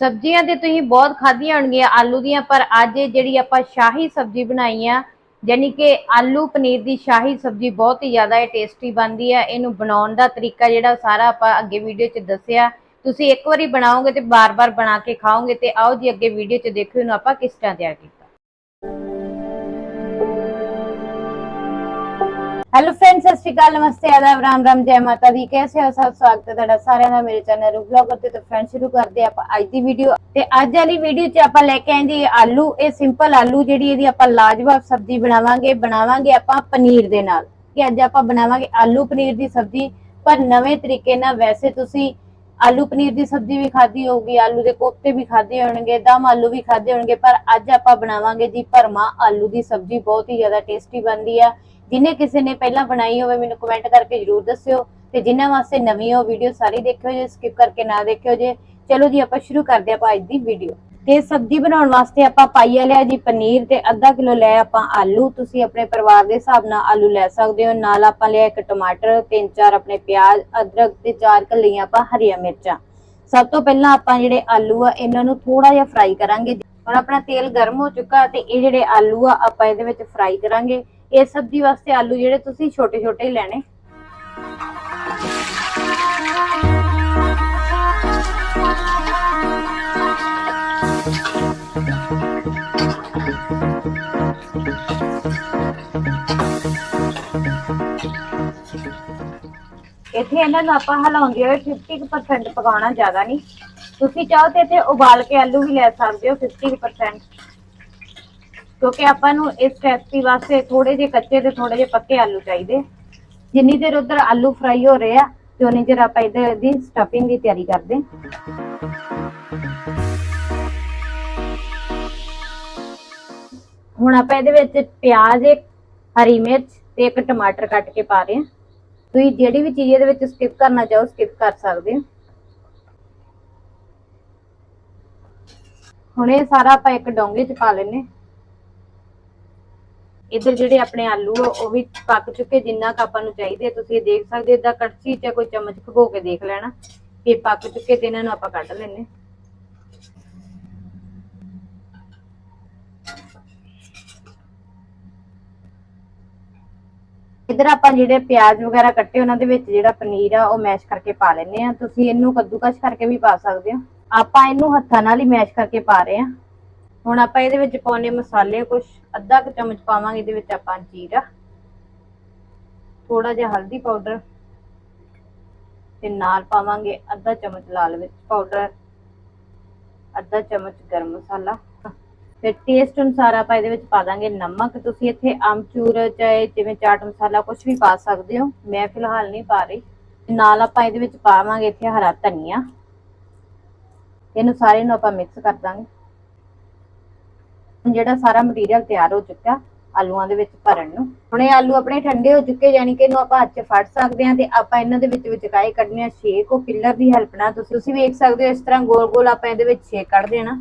ਸਬਜ਼ੀਆਂ ਤੇ ਤੁਸੀਂ ਬਹੁਤ ਖਾਧੀਆਂ ਹੋਣਗੀਆਂ ਆਲੂ ਦੀਆਂ, ਪਰ ਅੱਜ ਜਿਹੜੀ ਆਪਾਂ ਸ਼ਾਹੀ ਸਬਜ਼ੀ ਬਣਾਈ ਆ, ਯਾਨੀ ਕਿ ਆਲੂ ਪਨੀਰ ਦੀ ਸ਼ਾਹੀ ਸਬਜ਼ੀ ਬਹੁਤ ਹੀ ਜ਼ਿਆਦਾ ਇਹ ਟੇਸਟੀ ਬਣਦੀ ਆ। ਇਹਨੂੰ ਬਣਾਉਣ ਦਾ ਤਰੀਕਾ ਜਿਹੜਾ ਸਾਰਾ ਆਪਾਂ ਅੱਗੇ ਵੀਡੀਓ ਚ ਦੱਸਿਆ। ਤੁਸੀਂ ਇੱਕ ਵਾਰੀ ਬਣਾਓਗੇ ਤੇ ਬਾਰ-ਬਾਰ ਬਣਾ ਕੇ ਖਾਓਗੇ ਤੇ ਆਓ ਜੀ ਅੱਗੇ ਵੀਡੀਓ 'ਚ ਦੇਖਿਓ ਇਹਨੂੰ ਆਪਾਂ ਕਿਸ ਤਰ੍ਹਾਂ ਤਿਆਰ ਕੀਤਾ। ਹੈਲੋ ਫਰੈਂਡਸ ਸਤਿ ਸ਼੍ਰੀ ਅਕਾਲ, ਨਮਸਤੇ, ਆਦਾਬ, ਰਾਮ ਰਾਮ, ਜੈ ਮਾਤਾ ਦੀ। ਕੈਸੇ ਹੋ ਸਭ? ਸਵਾਗਤ ਹੈ ਤੁਹਾਡਾ ਸਾਰਿਆਂ ਦਾ ਮੇਰੇ ਚੈਨਲ ਰੂ ਬਲੌਗਰ ਤੇ ਤਾਂ ਫਰੈਂਡ ਸ਼ੁਰੂ ਕਰਦੇ ਆਪਾਂ ਅੱਜ ਦੀ ਵੀਡੀਓ ਤੇ ਅੱਜ ਵਾਲੀ ਵੀਡੀਓ 'ਚ ਆਪਾਂ ਲੈ ਕੇ ਆਏ ਜੀ ਆਲੂ। ਇਹ ਸਿੰਪਲ ਆਲੂ ਜਿਹੜੀ ਇਹਦੀ ਆਪਾਂ ਲਾਜਵਾਬ ਸਬਜ਼ੀ ਬਣਾਵਾਂਗੇ ਬਣਾਵਾਂਗੇ ਆਪਾਂ ਪਨੀਰ ਦੇ ਨਾਲ। ਕਿ ਅੱਜ ਆਪਾਂ ਬਣਾਵਾਂਗੇ ਆਲੂ ਪਨੀਰ ਦੀ ਸਬਜ਼ੀ। ਪਰ ਨਵੇਂ ਤਰੀਕੇ ਨਾਲ ਵੈਸੇ ਤੁਸੀਂ ਆਲੂ ਪਨੀਰ ਦੀ ਸਬਜ਼ੀ ਵੀ ਖਾਧੀ ਹੋਊਗੀ, ਆਲੂ ਦੇ ਕੋਫਤੇ ਵੀ ਖਾਧੇ ਹੋਣਗੇ, ਦਮ ਆਲੂ ਵੀ ਖਾਧੇ ਹੋਣਗੇ। ਪਰ ਅੱਜ ਆਪਾਂ ਬਣਾਵਾਂਗੇ ਜੀ ਭਰਮਾ ਆਲੂ ਦੀ ਸਬਜ਼ੀ। ਬਹੁਤ ਹੀ ਜ਼ਿਆਦਾ ਟੇਸਟੀ ਬਣਦੀ ਆ। ਜਿਨੇ ਕਿਸੇ ਨੇ ਪਹਿਲਾਂ ਬਣਾਈ ਹੋਵੇ, ਮੈਨੂੰ ਕਮੈਂਟ ਕਰਕੇ ਜਰੂਰ ਦੱਸਿਓ। ਤੇ ਜਿਨ੍ਹਾਂ ਵਾਸਤੇ ਨਵੀਂ ਹੋ ਵੀਡੀਓ ਸਾਰੀ ਦੇਖਿਓ ਜੇ ਸਕਿਪ ਕਰਕੇ ਨਾ ਦੇਖਿਓ ਜੇ, ਚਲੋ ਜੀ, ਆਪਾਂ ਸ਼ੁਰੂ ਕਰਦੇ ਆਪਾਂ ਅੱਜ ਦੀ ਵੀਡੀਓ ਤੇ ਸਬਜ਼ੀ ਬਣਾਉਣ ਵਾਸਤੇ ਆਪਾਂ ਪਾਈਆ ਲਿਆ ਜੀ ਪਨੀਰ ਤੇ ਅੱਧਾ ਕਿਲੋ ਲੈ ਆਪਾਂ ਆਲੂ। ਤੁਸੀਂ ਆਪਣੇ ਪਰਿਵਾਰ ਦੇ ਹਿਸਾਬ ਨਾਲ ਆਲੂ ਲੈ ਸਕਦੇ ਹੋ। ਨਾਲ ਆਪਾਂ ਲਿਆ ਇੱਕ ਟਮਾਟਰ, ਤਿੰਨ ਚਾਰ ਆਪਣੇ ਪਿਆਜ਼, ਅਦਰਕ ਤੇ ਚਾਰ ਕਲੀਆਂ ਆਪਾਂ ਹਰੀਆਂ ਮਿਰਚਾਂ। ਸਭ ਤੋਂ ਪਹਿਲਾਂ ਆਪਾਂ ਜਿਹੜੇ ਆਲੂ ਆ, ਇਹਨਾਂ ਨੂੰ ਥੋੜਾ ਜਿਹਾ ਫਰਾਈ ਕਰਾਂਗੇ। ਹੁਣ ਆਪਣਾ ਤੇਲ ਗਰਮ ਹੋ ਚੁੱਕਾ ਤੇ ਇਹ ਜਿਹੜੇ ਆਲੂ ਆ, ਆਪਾਂ ਇਹਦੇ ਵਿੱਚ ਫਰਾਈ ਕਰਾਂਗੇ। ਇਹ ਸਬਜ਼ੀ ਵਾਸਤੇ ਆਲੂ ਜਿਹੜੇ ਤੁਸੀਂ ਛੋਟੇ ਛੋਟੇ ਹੀ ਲੈਣੇ। ਇੱਥੇ ਇਹਨਾਂ ਨੂੰ ਆਪਾਂ ਹਿਲਾਉਂਦੇ ਹੋਏ 50% ਪਕਾਉਣਾ ਜ਼ਿਆਦਾ ਨਹੀਂ। ਤੁਸੀਂ ਚਾਹੋ ਤੇ ਇੱਥੇ ਉਬਾਲ ਕੇ ਆਲੂ ਵੀ ਲੈ ਸਕਦੇ ਹੋ 50% ਕਿਉਂਕਿ ਆਪਾਂ ਨੂੰ ਇਸ ਰੈਸਪੀ ਵਾਸਤੇ ਥੋੜੇ ਜਿਹੇ ਕੱਚੇ ਤੇ ਥੋੜੇ ਜਿਹੇ ਪੱਕੇ ਆਲੂ ਚਾਹੀਦੇ। ਜਿੰਨੀ ਦੇਰ ਉਧਰ ਆਲੂ ਫਰਾਈ ਹੋ ਰਹੇ ਆ ਤੇ ਉਨੀ ਦੇਰ ਆਪਾਂ ਇਹਦੇ ਦੀ ਸਟਫਿੰਗ ਦੀ ਤਿਆਰੀ ਕਰਦੇ ਹੁਣ ਆਪਾਂ ਇਹਦੇ ਵਿੱਚ ਪਿਆਜ਼, ਇੱਕ ਹਰੀ ਮਿਰਚ ਤੇ ਇੱਕ ਟਮਾਟਰ ਕੱਟ ਕੇ ਪਾ ਰਹੇ ਹਾਂ। ਤੁਸੀਂ ਜਿਹੜੀ ਵੀ ਚੀਜ਼ ਇਹਦੇ ਵਿੱਚ ਸਕਿਪ ਕਰਨਾ ਚਾਹੋ ਸਕਿਪ ਕਰ ਸਕਦੇ ਹੋ। ਹੁਣ ਇਹ ਸਾਰਾ ਆਪਾਂ ਇੱਕ ਡੋਂਗੇ 'ਚ ਪਾ ਲੈਨੇ ਇੱਧਰ ਜਿਹੜੇ ਆਪਣੇ ਆਲੂ ਆ, ਉਹ ਵੀ ਪੱਕ ਚੁੱਕੇ ਜਿੰਨਾ ਕੁ ਆਪਾਂ ਨੂੰ ਚਾਹੀਦੇ ਤੁਸੀਂ ਦੇਖ ਸਕਦੇ ਇਦਾਂ ਕੜਛੀ 'ਚ ਕੋਈ ਚਮਚ ਭਗੋ ਕੇ ਦੇਖ ਲੈਣਾ ਕਿ ਪੱਕ ਚੁੱਕੇ ਤੇ ਇਹਨਾਂ ਨੂੰ ਆਪਾਂ ਕੱਢ ਲੈਨੇ ਇਧਰ ਆਪਾਂ ਜਿਹੜੇ ਪਿਆਜ਼ ਵਗੈਰਾ ਕੱਟੇ ਉਹਨਾਂ ਦੇ ਵਿੱਚ, ਜਿਹੜਾ ਪਨੀਰ ਆ, ਉਹ ਮੈਸ਼ ਕਰਕੇ ਪਾ ਲੈਨੇ ਆ ਤੁਸੀਂ ਇਹਨੂੰ ਕੱਦੂਕਸ਼ ਕਰਕੇ ਵੀ ਪਾ ਸਕਦੇ ਹੋ। ਆਪਾਂ ਇਹਨੂੰ ਹੱਥਾਂ ਨਾਲ ਹੀ ਮੈਸ਼ ਕਰਕੇ ਪਾ ਰਹੇ ਆ ਹੁਣ ਆਪਾਂ ਇਹਦੇ ਵਿੱਚ ਪਾਉਣੇ ਮਸਾਲੇ ਕੁਝ ਅੱਧਾ ਕੁ ਚਮਚ ਪਾਵਾਂਗੇ ਇਹਦੇ ਵਿੱਚ ਆਪਾਂ ਜੀਰਾ ਥੋੜਾ ਜਿਹਾ ਹਲਦੀ ਪਾਊਡਰ ਤੇ ਨਾਲ ਪਾਵਾਂਗੇ ਅੱਧਾ ਚਮਚ ਲਾਲ ਮਿਰਚ ਪਾਊਡਰ, ਅੱਧਾ ਚਮਚ ਗਰਮ ਮਸਾਲਾ ਤੇ ਟੇਸਟ ਅਨੁਸਾਰ ਆਪਾਂ ਇਹਦੇ ਵਿੱਚ ਪਾ ਦਾਂਗੇ ਨਮਕ। ਤੁਸੀਂ ਇੱਥੇ ਆਮਚੂਰ ਚਾਹੇ ਜਿਵੇਂ ਚਾਟ ਮਸਾਲਾ ਕੁਝ ਵੀ ਪਾ ਸਕਦੇ ਹੋ, ਮੈਂ ਫਿਲਹਾਲ ਨਹੀਂ ਪਾ ਰਹੀ। ਨਾਲ ਆਪਾਂ ਇਹਦੇ ਵਿੱਚ ਪਾਵਾਂਗੇ ਇੱਥੇ ਹਰਾ ਧਨੀਆ। ਇਹਨੂੰ ਸਾਰੇ ਨੂੰ ਆਪਾਂ ਮਿਕਸ ਕਰ ਦਾਂਗੇ। ਜਿਹੜਾ ਸਾਰਾ ਮਟੀਰੀਅਲ ਤਿਆਰ ਹੋ ਚੁੱਕਾ ਆਲੂਆਂ ਦੇ ਵਿੱਚ ਭਰਨ ਨੂੰ। ਹੁਣ ਇਹ ਆਲੂ ਆਪਣੇ ਠੰਡੇ ਹੋ ਚੁੱਕੇ, ਯਾਨੀ ਕਿ ਇਹਨੂੰ ਆਪਾਂ ਹੱਥ ਫੜ ਸਕਦੇ ਹਾਂ ਤੇ ਆਪਾਂ ਇਹਨਾਂ ਦੇ ਵਿੱਚ ਵਿਚਕਾਏ ਕੱਢਣੇ ਆ ਸ਼ੇਕ ਉਹ ਪਿੱਲਰ ਦੀ ਹੈਲਪ ਨਾਲ ਤੁਸੀਂ ਤੁਸੀਂ ਵੇਖ ਸਕਦੇ ਹੋ ਇਸ ਤਰ੍ਹਾਂ ਗੋਲ ਗੋਲ ਆਪਾਂ ਇਹਦੇ ਵਿੱਚ ਸ਼ੇਕ ਕੱਢ ਦੇਣਾ।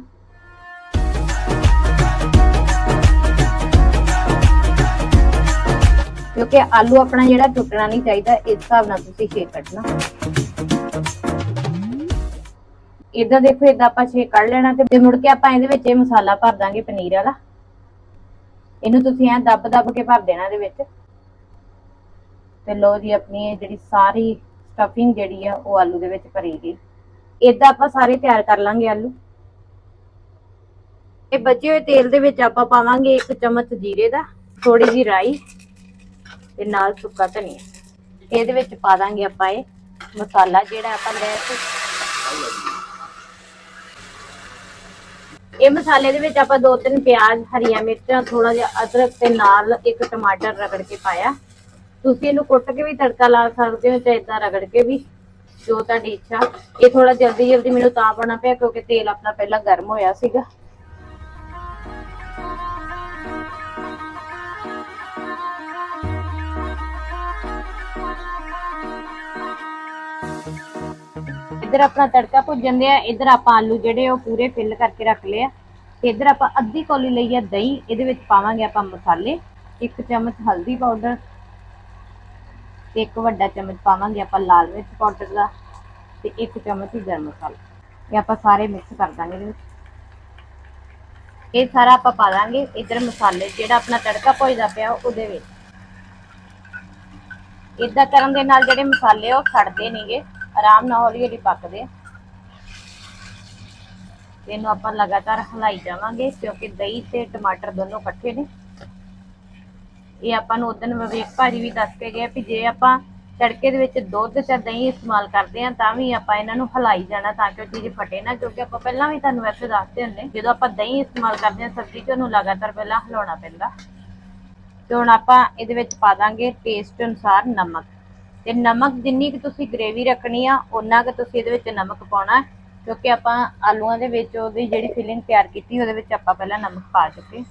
ਕਿਉਂਕਿ ਆਲੂ ਆਪਣਾ ਜਿਹੜਾ ਟੁੱਟਣਾ ਨਹੀਂ ਚਾਹੀਦਾ, ਇਸ ਹਿਸਾਬ ਨਾਲ ਤੁਸੀਂ ਸ਼ੇਕ ਕੱਢਣਾ। ਇਦਾਂ ਦੇਖੋ, ਇਦਾਂ ਆਪਾਂ ਛੇ ਕੱਢ ਲੈਣਾ ਤੇ ਮੁੜ ਕੇ ਆਪਾਂ ਇਹਦੇ ਵਿੱਚ ਇਹ ਮਸਾਲਾ ਭਰ ਦਾਂਗੇ ਪਨੀਰ ਵਾਲਾ। ਇਹਨੂੰ ਤੁਸੀਂ ਐਂ ਦੱਬ ਦੱਬ ਕੇ ਭਰ ਦੇਣਾ ਇਹਦੇ ਵਿੱਚ। ਤੇ ਲੋ ਜੀ, ਆਪਣੀ ਇਹ ਜਿਹੜੀ ਸਾਰੀ ਸਟਫਿੰਗ ਜਿਹੜੀ ਆ, ਉਹ ਆਲੂ ਦੇ ਵਿੱਚ ਭਰੀ ਗਈ। ਇਦਾਂ ਆਪਾਂ ਸਾਰੇ ਤਿਆਰ ਕਰ ਲਾਂਗੇ ਆਲੂ। ਇਹ ਬਚੇ ਹੋਏ ਤੇਲ ਦੇ ਵਿੱਚ ਆਪਾਂ ਪਾਵਾਂਗੇ ਇੱਕ ਚਮਚ ਜੀਰੇ ਦਾ ਥੋੜੀ ਜਿਹੀ ਰਾਈ ਤੇ ਨਾਲ ਸੁੱਕਾ ਧਨੀਆ। ਇਹਦੇ ਵਿੱਚ ਪਾ ਦਾਂਗੇ ਆਪਾਂ ਇਹ ਮਸਾਲਾ ਜਿਹੜਾ ਆਪਾਂ ਲੈ ਕੇ ਇਹ ਮਸਾਲੇ ਦੇ ਵਿੱਚ ਆਪਾਂ ਦੋ ਤਿੰਨ ਪਿਆਜ਼, ਹਰੀਆਂ ਮਿਰਚਾਂ ਥੋੜਾ ਜਿਹਾ ਅਦਰਕ ਤੇ ਨਾਲ ਇੱਕ ਟਮਾਟਰ ਰਗੜ ਕੇ ਪਾਇਆ। ਤੁਸੀਂ ਇਹਨੂੰ ਕੁੱਟ ਕੇ ਵੀ ਤੜਕਾ ਲਾ ਸਕਦੇ ਹੋ, ਚਾਹੇ ਇਦਾਂ ਰਗੜ ਕੇ ਵੀ, ਜੋ ਤੁਹਾਡੀ ਇੱਛਾ। ਇਹ ਥੋੜਾ ਜਲਦੀ ਜਲਦੀ ਮੈਨੂੰ ਤਾਂ ਪਾਉਣਾ ਪਿਆ, ਕਿਉਂਕਿ ਤੇਲ ਆਪਣਾ ਪਹਿਲਾਂ ਗਰਮ ਹੋਇਆ ਸੀਗਾ। ਇੱਧਰ ਆਪਣਾ ਤੜਕਾ ਭੁੱਜਣ ਦੇ ਆ, ਇੱਧਰ ਆਪਾਂ ਆਲੂ ਜਿਹੜੇ ਉਹ ਪੂਰੇ ਫਿਲ ਕਰਕੇ ਰੱਖ ਲਏ ਆ। ਤੇ ਇੱਧਰ ਆਪਾਂ ਅੱਧੀ ਕੌਲੀ ਲਈ ਆ ਦਹੀਂ, ਇਹਦੇ ਵਿੱਚ ਪਾਵਾਂਗੇ ਆਪਾਂ ਮਸਾਲੇ, ਇੱਕ ਚਮਚ ਹਲਦੀ ਪਾਊਡਰ ਤੇ ਇੱਕ ਵੱਡਾ ਚਮਚ ਪਾਵਾਂਗੇ ਆਪਾਂ ਲਾਲ ਮਿਰਚ ਪਾਊਡਰ ਦਾ ਤੇ ਇੱਕ ਚਮਚ ਹੀ ਗਰਮ ਮਸਾਲਾ। ਇਹ ਆਪਾਂ ਸਾਰੇ ਮਿਕਸ ਕਰ ਦਾਂਗੇ ਇਹਦੇ ਵਿੱਚ। ਇਹ ਸਾਰਾ ਆਪਾਂ ਪਾ ਦਾਂਗੇ, ਇਧਰ ਮਸਾਲੇ ਜਿਹੜਾ ਆਪਣਾ ਤੜਕਾ ਭੁੱਜਦਾ ਪਿਆ ਉਹਦੇ ਵਿੱਚ। ਇਦਾਂ ਕਰਨ ਦੇ ਨਾਲ ਜਿਹੜੇ ਮਸਾਲੇ ਉਹ ਸੜਦੇ ਨਹੀਂਗੇ ਆਰਾਮ ਨਾਲ ਹੌਲੀ ਹੌਲੀ ਪੱਕਦੇ ਆ। ਇਹਨੂੰ ਆਪਾਂ ਲਗਾਤਾਰ ਹਿਲਾਈ ਜਾਵਾਂਗੇ ਕਿਉਂਕਿ ਦਹੀਂ ਤੇ ਟਮਾਟਰ ਦੋਨੋਂ ਇਕੱਠੇ ਨੇ। ਇਹ ਆਪਾਂ ਨੂੰ ਉਦੋਂ ਵਿਵੇਕ ਭਾਜੀ ਵੀ ਦੱਸ ਕੇ ਗਏ ਵੀ ਜੇ ਆਪਾਂ ਤੜਕੇ ਦੇ ਵਿੱਚ ਦੁੱਧ ਜਾਂ ਦਹੀਂ ਇਸਤੇਮਾਲ ਕਰਦੇ ਆ ਤਾਂ ਵੀ ਆਪਾਂ ਇਹਨਾਂ ਨੂੰ ਹਿਲਾਈ ਜਾਣਾ ਤਾਂ ਕਿ ਉਹ ਚੀਜ਼ ਫਟੇ ਨਾ, ਕਿਉਂਕਿ ਆਪਾਂ ਪਹਿਲਾਂ ਵੀ ਤੁਹਾਨੂੰ ਵੈਸੇ ਦੱਸਦੇ ਹੁੰਦੇ ਜਦੋਂ ਆਪਾਂ ਦਹੀਂ ਇਸਤੇਮਾਲ ਕਰਦੇ ਆ ਸਬਜ਼ੀ 'ਚ ਉਹਨੂੰ ਲਗਾਤਾਰ ਪਹਿਲਾਂ ਹਿਲਾਉਣਾ ਪੈਂਦਾ। ਤੇ ਹੁਣ ਆਪਾਂ ਇਹਦੇ ਵਿੱਚ ਪਾ ਦਾਂਗੇ ਟੇਸਟ ਅਨੁਸਾਰ ਨਮਕ। ਤੇ ਨਮਕ ਜਿੰਨੀ ਕਿ ਤੁਸੀਂ ਗ੍ਰੇਵੀ ਰੱਖਣੀ ਆ ਉਹਨਾਂ ਕਿ ਤੁਸੀਂ ਇਹਦੇ ਵਿੱਚ ਨਮਕ ਪਾਉਣਾ ਹੈ, ਕਿਉਂਕਿ ਆਪਾਂ ਆਲੂਆਂ ਦੇ ਵਿੱਚ ਉਹਦੀ ਜਿਹੜੀ ਫਿਲਿੰਗ ਤਿਆਰ ਕੀਤੀ ਉਹਦੇ ਵਿੱਚ ਆਪਾਂ ਪਹਿਲਾਂ ਨਮਕ ਪਾ ਚੁੱਕੇ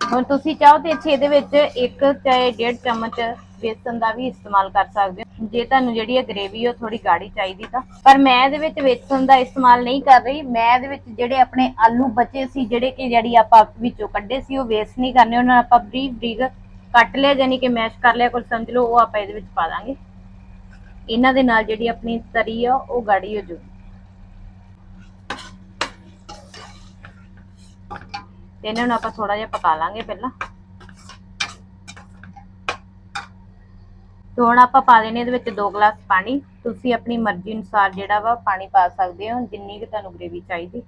ਹੁਣ ਤੁਸੀਂ ਚਾਹੋ ਤੇ ਇੱਥੇ ਇਹਦੇ ਵਿੱਚ ਇੱਕ ਚਾਹੇ ਡੇਢ ਚਮਚ ਬੇਸਨ ਦਾ ਵੀ ਇਸਤੇਮਾਲ ਕਰ ਸਕਦੇ ਹੋ। ਜੇ ਤੁਹਾਨੂੰ ਜਿਹੜੀ ਹੈ ਗ੍ਰੇਵੀ ਉਹ ਥੋੜੀ ਗਾੜੀ ਚਾਹੀਦੀ ਤਾਂ। ਪਰ ਮੈਂ ਇਹਦੇ ਵਿੱਚ ਬੇਸਨ ਦਾ ਇਸਤੇਮਾਲ ਨਹੀਂ ਕਰ ਰਹੀ। ਮੈਂ ਇਹਦੇ ਵਿੱਚ ਜਿਹੜੇ ਆਪਣੇ ਆਲੂ ਬਚੇ ਸੀ ਜਿਹੜੇ ਕਿ ਜਿਹੜੀ ਆਪਾਂ ਵਿੱਚੋਂ ਕੱਢੇ ਸੀ ਉਹ ਵੇਸਟ ਨਹੀਂ ਕਰਨੇ ਉਹਨਾਂ ਨੂੰ ਆਪਾਂ ਬਰੀਕ ਬਰੀਕ ਕੱਟ ਲਿਆ ਯਾਨੀ ਕਿ ਮੈਸ਼ ਕਰ ਲਿਆ, ਕੋਈ ਸਮਝ ਲਓ, ਉਹ ਆਪਾਂ ਇਹਦੇ ਵਿੱਚ ਪਾ ਦਾਂਗੇ। ਇਹਨਾਂ ਦੇ ਨਾਲ ਜਿਹੜੀ ਆਪਣੀ ਤਰੀ ਆ, ਉਹ ਗਾੜੀ ਹੋ ਜਾਊਗੀ ਤੇ ਇਹਨਾਂ ਨੂੰ ਆਪਾਂ ਥੋੜਾ ਜਿਹਾ ਪਕਾ ਲਾਂਗੇ ਪਹਿਲਾਂ। ਤੇ ਹੁਣ ਆਪਾਂ ਪਾ ਦੇਣੇ ਇਹਦੇ ਵਿੱਚ 2 ਗਲਾਸ ਪਾਣੀ। ਤੁਸੀਂ ਆਪਣੀ ਮਰਜ਼ੀ ਅਨੁਸਾਰ ਜਿਹੜਾ ਵਾ ਪਾਣੀ ਪਾ ਸਕਦੇ ਹੋ, ਜਿੰਨੀ ਕਿ ਤੁਹਾਨੂੰ ਗ੍ਰੇਵੀ ਚਾਹੀਦੀ।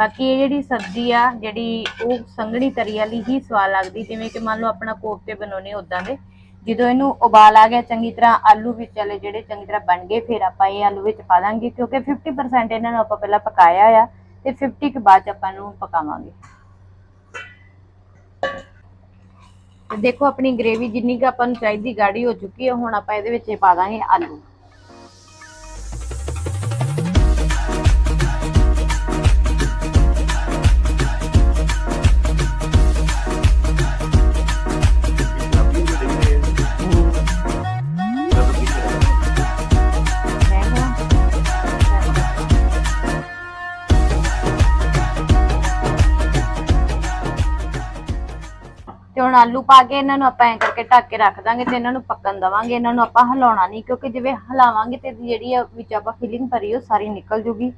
ਬਾਕੀ ਇਹ ਜਿਹੜੀ ਸਬਜ਼ੀ ਆ, ਜਿਹੜੀ ਉਹ ਸੰਘਣੀ ਤਰੀ ਵਾਲੀ ਹੀ ਸਵਾਦ ਲੱਗਦੀ, ਜਿਵੇਂ ਕਿ ਮੰਨ ਲਓ ਆਪਣਾ ਕੋਫਤੇ ਬਣਾਉਣੇ ਉਦਾਂ ਦੇ। ਜਦੋਂ ਇਹਨੂੰ ਉਬਾਲ ਆ ਗਿਆ, ਚੰਗੀ ਤਰ੍ਹਾਂ ਆਲੂ ਵਿੱਚ ਵਾਲੇ ਜਿਹੜੇ ਚੰਗੀ ਤਰ੍ਹਾਂ ਬਣ ਗਏ, ਫਿਰ ਆਪਾਂ ਇਹ ਆਲੂ ਵਿੱਚ ਪਾ ਦਾਂਗੇ, ਕਿਉਂਕਿ 50% ਇਹਨਾਂ ਨੂੰ ਆਪਾਂ ਪਹਿਲਾਂ ਪਕਾਇਆ ਆ ਤੇ 50 ਕੇ ਬਾਅਦ 'ਚ ਆਪਾਂ ਨੂੰ ਪਕਾਵਾਂਗੇ। ਦੇਖੋ, ਆਪਣੀ ਗ੍ਰੇਵੀ ਜਿੰਨੀ ਕੁ ਆਪਾਂ ਨੂੰ ਚਾਹੀਦੀ, ਗਾੜੀ ਹੋ ਚੁੱਕੀ ਹੈ ਹੁਣ ਆਪਾਂ ਇਹਦੇ ਵਿੱਚ ਇਹ ਪਾ ਦਾਂਗੇ ਆਲੂ। ਤੇ ਹੁਣ ਆਲੂ ਪਾ ਕੇ ਇਹਨਾਂ ਨੂੰ ਆਪਾਂ ਐਂ ਕਰਕੇ ਢੱਕ ਕੇ ਰੱਖ ਦਾਂਗੇ ਤੇ ਇਹਨਾਂ ਨੂੰ ਪੱਕਣ ਦਵਾਂਗੇ। ਇਹਨਾਂ ਨੂੰ ਆਪਾਂ ਹਿਲਾਉਣਾ ਨਹੀਂ, ਕਿਉਂਕਿ ਜਿਵੇਂ ਹਿਲਾਵਾਂਗੇ ਤੇ ਜਿਹੜੀ ਆ ਵਿੱਚ ਆਪਾਂ ਫਿਲਿੰਗ ਭਰੀ ਉਹ ਸਾਰੀ ਨਿਕਲ ਜੂਗੀ।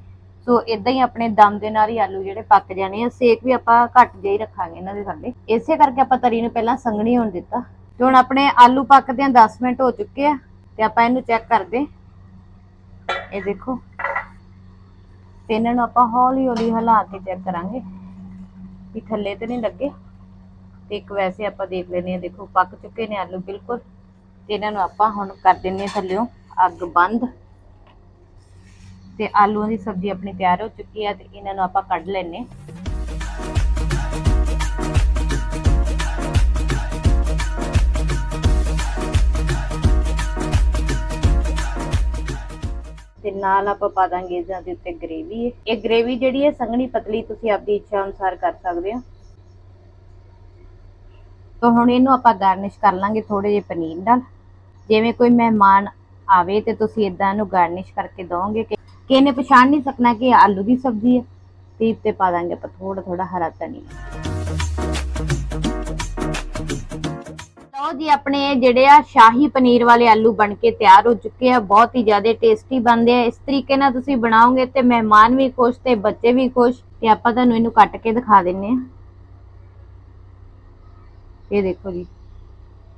ਸੋ ਇਦਾਂ ਹੀ ਆਪਣੇ ਦਮ ਦੇ ਨਾਲ ਹੀ ਆਲੂ ਜਿਹੜੇ ਪੱਕ ਜਾਣੇ ਆ। ਸੇਕ ਵੀ ਆਪਾਂ ਘੱਟ ਜਿਹਾ ਹੀ ਰੱਖਾਂਗੇ ਇਹਨਾਂ ਦੇ ਥੱਲੇ। ਇਸੇ ਕਰਕੇ ਆਪਾਂ ਤਰੀ ਨੂੰ ਪਹਿਲਾਂ ਸੰਘਣੀ ਹੋਣ ਦਿੱਤਾ। ਤੇ ਹੁਣ ਆਪਣੇ ਆਲੂ ਪੱਕਦੇ ਪੱਕਦਿਆਂ 10 ਮਿੰਟ ਹੋ ਚੁੱਕੇ ਆ ਤੇ ਆਪਾਂ ਇਹਨੂੰ ਚੈੱਕ ਕਰਦੇ ਇਹ ਦੇਖੋ। ਤੇ ਇਹਨਾਂ ਨੂੰ ਆਪਾਂ ਹੌਲੀ ਹੌਲੀ ਹਿਲਾ ਕੇ ਚੈੱਕ ਕਰਾਂਗੇ ਕਿ ਥੱਲੇ ਤੇ ਨਹੀਂ ਲੱਗੇ। ਤੇ ਇੱਕ ਵੈਸੇ ਆਪਾਂ ਦੇਖ ਲੈਨੇ ਆ ਦੇਖੋ, ਪੱਕ ਚੁੱਕੇ ਨੇ ਆਲੂ, ਬਿਲਕੁਲ। ਤੇ ਇਹਨਾਂ ਨੂੰ ਆਪਾਂ ਹੁਣ ਕਰ ਦਿੰਨੇ ਥੱਲਿਓ ਅੱਗ ਬੰਦ। ਤੇ ਆਲੂਆਂ ਦੀ ਸਬਜ਼ੀ ਆਪਣੀ ਤਿਆਰ ਹੋ ਚੁੱਕੀ ਹੈ ਤੇ ਇਹਨਾਂ ਨੂੰ ਆਪਾਂ ਕੱਢ ਲੈਨੇ ਤੇ ਨਾਲ ਆਪਾਂ ਪਾ ਦਾਂਗੇ ਇਹਨਾਂ ਦੇ ਉੱਤੇ ਗ੍ਰੇਵੀ ਇਹ ਗ੍ਰੇਵੀ ਜਿਹੜੀ ਹੈ, ਸੰਘਣੀ ਪਤਲੀ ਤੁਸੀਂ ਆਪਣੀ ਇੱਛਾ ਅਨੁਸਾਰ ਕਰ ਸਕਦੇ ਹੋ। ਤਾਂ ਹੁਣ ਇਹਨੂੰ ਆਪਾਂ ਗਾਰਨਿਸ਼ ਕਰ ਲਾਂਗੇ ਥੋੜੇ ਜਿਹੇ ਪਨੀਰ ਨਾਲ। ਜਿਵੇਂ ਕੋਈ ਮਹਿਮਾਨ ਆਵੇ ਤੇ ਤੁਸੀਂ ਇਦਾਂ ਇਹਨੂੰ ਗਾਰਨਿਸ਼ ਕਰਕੇ ਦੋਗੇ ਕਿ ਕਿ ਪਛਾਣ ਨਹੀਂ ਸਕਣਾ ਕਿ ਆਲੂ ਦੀ ਸਬਜ਼ੀ ਹੈ। ਤੇ ਇੱਤੇ ਪਾ ਦਾਂਗੇ ਆਪਾਂ ਥੋੜਾ ਥੋੜਾ ਹਰਾ ਧਨੀਆ। ਲਓ ਜੀ, ਆਪਣੇ ਜਿਹੜੇ ਆ ਸ਼ਾਹੀ ਪਨੀਰ ਵਾਲੇ ਆਲੂ ਬਣ ਕੇ ਤਿਆਰ ਹੋ ਚੁੱਕੇ ਆ। ਬਹੁਤ ਹੀ ਜ਼ਿਆਦਾ ਟੇਸਟੀ ਬਣਦੇ ਆ। ਇਸ ਤਰੀਕੇ ਨਾਲ ਤੁਸੀਂ ਬਣਾਓਗੇ ਤੇ ਮਹਿਮਾਨ ਵੀ ਖੁਸ਼ ਤੇ ਬੱਚੇ ਵੀ ਖੁਸ਼। ਤੇ ਆਪਾਂ ਤੁਹਾਨੂੰ ਇਹਨੂੰ ਕੱਟ ਕੇ ਦਿਖਾ ਦਿੰਨੇ ਆ। ਇਹ ਦੇਖੋ ਜੀ,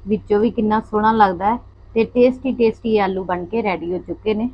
ਵਿੱਚੋਂ ਵੀ ਕਿੰਨਾ ਸੋਹਣਾ ਲੱਗਦਾ ਹੈ ਤੇ ਟੇਸਟੀ ਟੇਸਟੀ ਆਲੂ ਬਣ ਕੇ ਰੈਡੀ ਹੋ ਚੁੱਕੇ ਨੇ।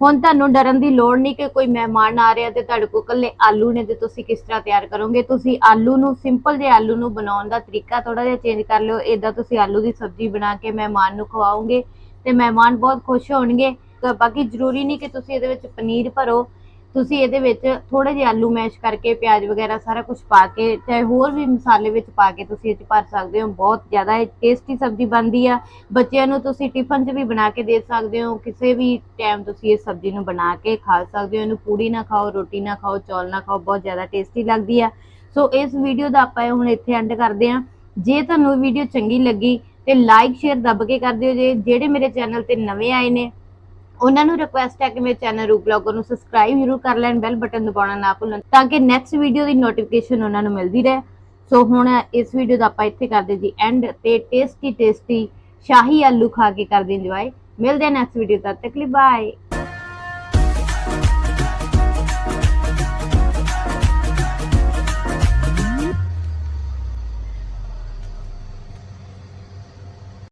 ਹੁਣ ਤੁਹਾਨੂੰ ਡਰਨ ਦੀ ਲੋੜ ਨਹੀਂ ਕਿ ਕੋਈ ਮਹਿਮਾਨ ਆ ਰਿਹਾ ਤੇ ਤੁਹਾਡੇ ਕੋਲ ਇਕੱਲੇ ਆਲੂ ਨੇ ਤੇ ਤੁਸੀਂ ਕਿਸ ਤਰ੍ਹਾਂ ਤਿਆਰ ਕਰੋਗੇ। ਤੁਸੀਂ ਆਲੂ ਨੂੰ ਸਿੰਪਲ ਜਿਹੇ ਆਲੂ ਨੂੰ ਬਣਾਉਣ ਦਾ ਤਰੀਕਾ ਥੋੜਾ ਜਿਹਾ ਚੇਂਜ ਕਰ ਲਿਓ। ਇਦਾਂ ਤੁਸੀਂ ਆਲੂ ਦੀ ਸਬਜ਼ੀ ਬਣਾ ਕੇ ਮਹਿਮਾਨ ਨੂੰ ਖਵਾਓਗੇ ਤੇ ਮਹਿਮਾਨ ਬਹੁਤ ਖੁਸ਼ ਹੋਣਗੇ। ਬਾਕੀ ਜ਼ਰੂਰੀ ਨਹੀਂ ਕਿ ਤੁਸੀਂ ਇਹਦੇ ਵਿੱਚ ਪਨੀਰ ਭਰੋ। ਤੁਸੀਂ ਇਹਦੇ ਵਿੱਚ ਥੋੜੇ ਜਿਹੇ ਆਲੂ ਮੈਸ਼ ਕਰਕੇ ਪਿਆਜ਼ ਵਗੈਰਾ ਸਾਰਾ ਕੁਝ ਪਾ ਕੇ ਚਾਹੇ ਹੋਰ ਵੀ ਮਸਾਲੇ ਵਿੱਚ ਪਾ ਕੇ ਤੁਸੀਂ ਇਹ ਚ ਭਰ ਸਕਦੇ ਹੋ। ਬਹੁਤ ਜ਼ਿਆਦਾ ਇਹ ਟੇਸਟੀ ਸਬਜ਼ੀ ਬਣਦੀ ਆ। ਬੱਚਿਆਂ ਨੂੰ ਤੁਸੀਂ ਟਿਫਨ 'ਚ ਵੀ ਬਣਾ ਕੇ ਦੇ ਸਕਦੇ ਹੋ। ਕਿਸੇ ਵੀ ਟਾਈਮ ਤੁਸੀਂ ਇਹ ਸਬਜ਼ੀ ਨੂੰ ਬਣਾ ਕੇ ਖਾ ਸਕਦੇ ਹੋ। ਇਹਨੂੰ ਪੂੜੀ ਨਾ ਖਾਓ, ਰੋਟੀ ਨਾ ਖਾਓ, ਚੌਲ ਨਾ ਖਾਓ, ਬਹੁਤ ਜ਼ਿਆਦਾ ਟੇਸਟੀ ਲੱਗਦੀ ਆ। ਸੋ ਇਸ ਵੀਡੀਓ ਦਾ ਆਪਾਂ ਹੁਣ ਇੱਥੇ ਐਂਡ ਕਰਦੇ ਹਾਂ। ਜੇ ਤੁਹਾਨੂੰ ਵੀਡੀਓ ਚੰਗੀ ਲੱਗੀ ਤੇ ਲਾਈਕ ਸ਼ੇਅਰ ਦੱਬ ਕੇ ਕਰ ਦਿਓ ਜੇ। ਜਿਹੜੇ ਮੇਰੇ ਚੈਨਲ ਤੇ ਨਵੇਂ ਆਏ ਨੇ ਉਹਨਾਂ ਨੂੰ ਰਿਕੁਐਸਟ ਹੈ ਕਿ ਮੇਰੇ ਚੈਨਲ ਰੂ ਬਲੌਗਰ ਨੂੰ ਸਬਸਕ੍ਰਾਈਬ ਜ਼ਰੂਰ ਕਰ ਲੈਣ ਬੈਲ ਬਟਨ ਦਬਾਉਣਾ ਨਾ ਭੁੱਲਣ, ਤਾਂ ਕਿ ਨੈਕਸਟ ਵੀਡੀਓ ਦੀ ਨੋਟੀਫਿਕੇਸ਼ਨ ਉਹਨਾਂ ਨੂੰ ਮਿਲਦੀ ਰਹੇ। ਸੋ ਹੁਣ ਇਸ ਵੀਡੀਓ ਦਾ ਆਪਾਂ ਇੱਥੇ ਕਰਦੇ ਜੀ ਐਂਡ ਤੇ ਟੇਸਟੀ ਟੇਸਟੀ ਸ਼ਾਹੀ ਆਲੂ ਖਾ ਕੇ ਕਰਦੇ ਇੰਜੋਏ ਮਿਲਦੇ ਆ ਨੈਕਸਟ ਵੀਡੀਓ ਤੱਕ ਤੱਕ ਲਈ ਬਾਏ